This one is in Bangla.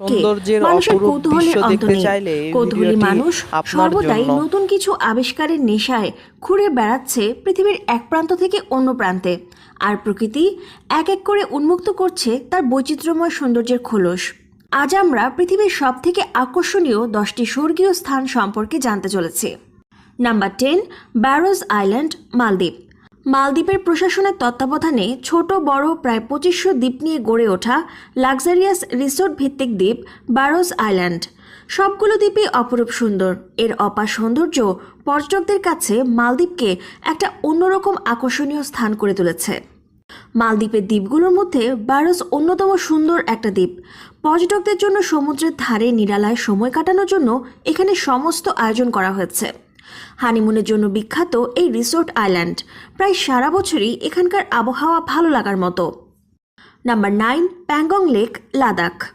সৌন্দর্যের মানুষের কৌতূহলের অন্ত নেই। কৌতূহলী মানুষ সর্বদাই নতুন কিছু আবিষ্কারের নেশায় ঘুরে বেড়াচ্ছে পৃথিবীর এক প্রান্ত থেকে অন্য প্রান্তে। আর প্রকৃতি এক এক করে উন্মুক্ত করছে তার বৈচিত্র্যময় সৌন্দর্যের খোলস। আজ আমরা পৃথিবীর সব থেকে আকর্ষণীয় দশটি স্বর্গীয় স্থান সম্পর্কে জানতে চলেছি। নাম্বার টেন ব্যারোজ আইল্যান্ড মালদ্বীপ। মালদ্বীপের প্রশাসনের তত্ত্বাবধানে ছোট, বড়, প্রায় পঁচিশশো দ্বীপ নিয়ে গড়ে ওঠা লাক্সারিয়াস রিসোর্ট ভিত্তিক দ্বীপ বারোস আইল্যান্ড। সবগুলো দ্বীপই অপরূপ সুন্দর। এর অপার সৌন্দর্য পর্যটকদের কাছে মালদ্বীপকে একটা অন্যরকম আকর্ষণীয় স্থান করে তুলেছে। মালদ্বীপের দ্বীপগুলোর মধ্যে বারোস অন্যতম সুন্দর একটা দ্বীপ। পর্যটকদের জন্য সমুদ্রের ধারে নিরালায় সময় কাটানোর জন্য এখানে সমস্ত আয়োজন করা হয়েছে। হানিমুনের জন্য বিখ্যাত এই রিসোর্ট আইল্যান্ড। প্রায় সারা বছরই এখানকার আবহাওয়া ভালো লাগার মতো। Number nine, Pangong lake, Ladakh.